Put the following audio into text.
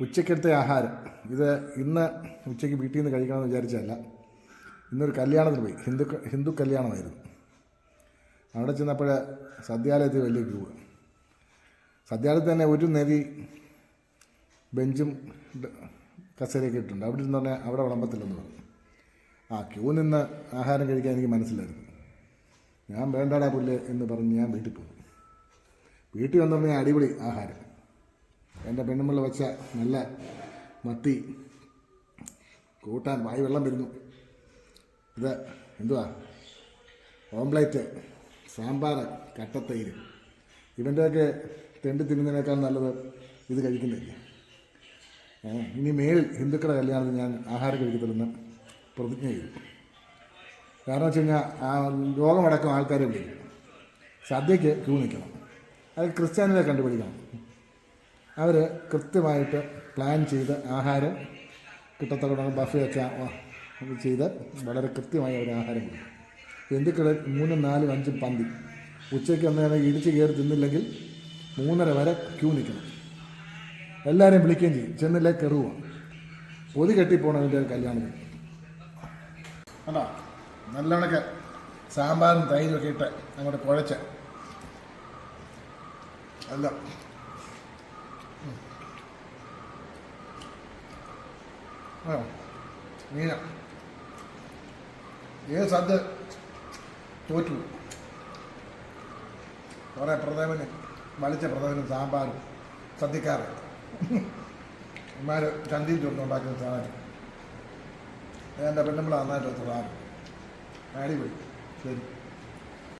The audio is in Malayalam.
ഉച്ചക്കത്തെ ആഹാരം. ഇത് ഇന്ന് ഉച്ചയ്ക്ക് വീട്ടിൽ നിന്ന് കഴിക്കണമെന്ന് വിചാരിച്ചതല്ല. ഇന്നൊരു കല്യാണത്തിന് പോയി. ഹിന്ദു ഹിന്ദു കല്യാണമായിരുന്നു. അവിടെ ചെന്നപ്പോൾ സദ്യാലയത്തിൽ വലിയ ക്യൂ. സദ്യാലയത്തിൽ തന്നെ ഒരു നദി ബെഞ്ചും കസേരയൊക്കെ ഇട്ടിട്ടുണ്ട്. അവിടെ നിന്ന് പറഞ്ഞാൽ അവിടെ വിളമ്പത്തില്ലെന്ന് പറഞ്ഞു. ആ ക്യൂ നിന്ന് ആഹാരം കഴിക്കാൻ എനിക്ക് മനസ്സിലായിരുന്നു. ഞാൻ വേണ്ടാടാ പുല്ല് എന്ന് പറഞ്ഞ് ഞാൻ വീട്ടിൽ പോകും വീട്ടിൽ വന്നു ഞാൻ അടിപൊളി ആഹാരം. എന്റെ പെണ്ണുമ്പിള്ള വെച്ച നല്ല മത്തി കൂട്ടാൻ വായി വെള്ളം വരുന്നു. ഇത് എന്തുവാ? ഓംപ്ലേറ്റ് സാമ്പാർ കട്ടത്തൈര്. ഇവന്റെയൊക്കെ തെണ്ടി തിന്നുന്നതിനേക്കാൾ നല്ലത് ഇത് കഴിക്കുന്നില്ല ഇനി മേളിൽ ഹിന്ദുക്കളുടെ കല്യാണത്തിന് ഞാൻ ആഹാരം കഴിക്കത്തില്ലെന്ന് പ്രതിജ്ഞ ചെയ്തു. കാരണം വെച്ച് കഴിഞ്ഞാൽ ആ രോഗമടക്കം ആൾക്കാരെ വിളിക്കും. സദ്യക്ക് ക്യൂ നിൽക്കണം. അത് ക്രിസ്ത്യാനികളെ കണ്ടുപിടിക്കണം. അവർ കൃത്യമായിട്ട് പ്ലാൻ ചെയ്ത് ആഹാരം കിട്ടത്തക്ക ബഫയൊക്കെ ചെയ്ത് വളരെ കൃത്യമായി അവർ ആഹാരം കൊടുക്കും. ഹിന്ദുക്കൾ മൂന്നും നാലും അഞ്ചും പന്തി. ഉച്ചയ്ക്ക് അന്നേരം ഇടിച്ച് കയറി തിന്നില്ലെങ്കിൽ മൂന്നര വരെ ക്യൂ നിൽക്കണം. എല്ലാവരെയും വിളിക്കുകയും ചെയ്യും. ചെന്നില്ലേ കെറുക പൊതി കെട്ടിപ്പോണതിന്റെ ഒരു കല്യാണത്തിന്. അല്ല നല്ലവണ്ണക്ക് സാമ്പാറും തൈരും ഒക്കെ ഇട്ട് അങ്ങോട്ട് കുഴച്ച്. അല്ല മീന. ഏത് സദ്യ തോറ്റു. കുറേ പ്രഥമന് വലിച്ച പ്രഥമനും സാമ്പാറും. സദ്യക്കാറ് ഇമാർ ചന്തിയിൽ ചുരുന്നുണ്ടാക്കുന്ന സാധനം. എന്റെ പെണ്ണുമ്പോൾ നന്നായിട്ട് സാധനം. അടിപൊളി. ശരി.